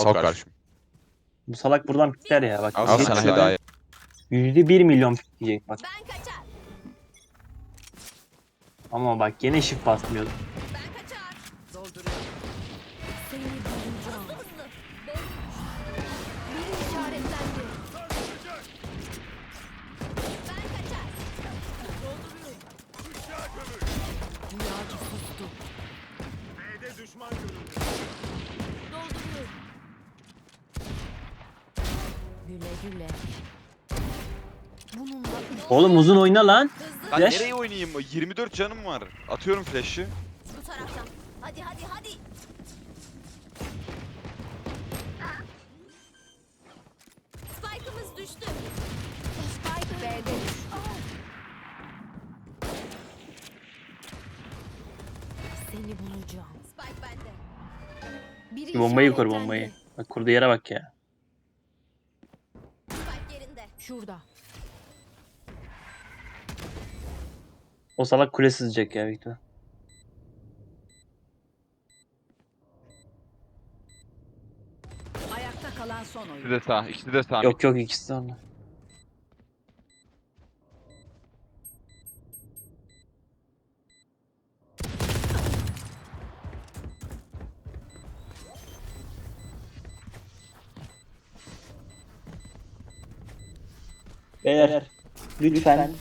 Sal karşım. Bu salak buradan pikler ya bak. Al sana hediye. Yüzde bir milyon pikleyecek bak. Ben kaçar. Ama bak gene shift basmıyor. Ben kaçar. Güle güle. Bununla Oğlum uzun oyna lan. Ben Flash. nereye oynayayım? 24 canım var. Atıyorum flash'ı. Bu taraftan. Hadi hadi hadi. Spike'ımız düştü. Spike B'de düştü. Seni bulacağım. Spike bende. Biri Bir bombayı kur işaretlendi. bombayı. Bak kurduğu yere bak ya. Yerinde. Şurada. O salak kule sızacak ya ihtimal. Ayakta kalan son İkisi oyun. de sağ. İkisi de sağ. Yok yok ikisi de orada. Beyler lütfen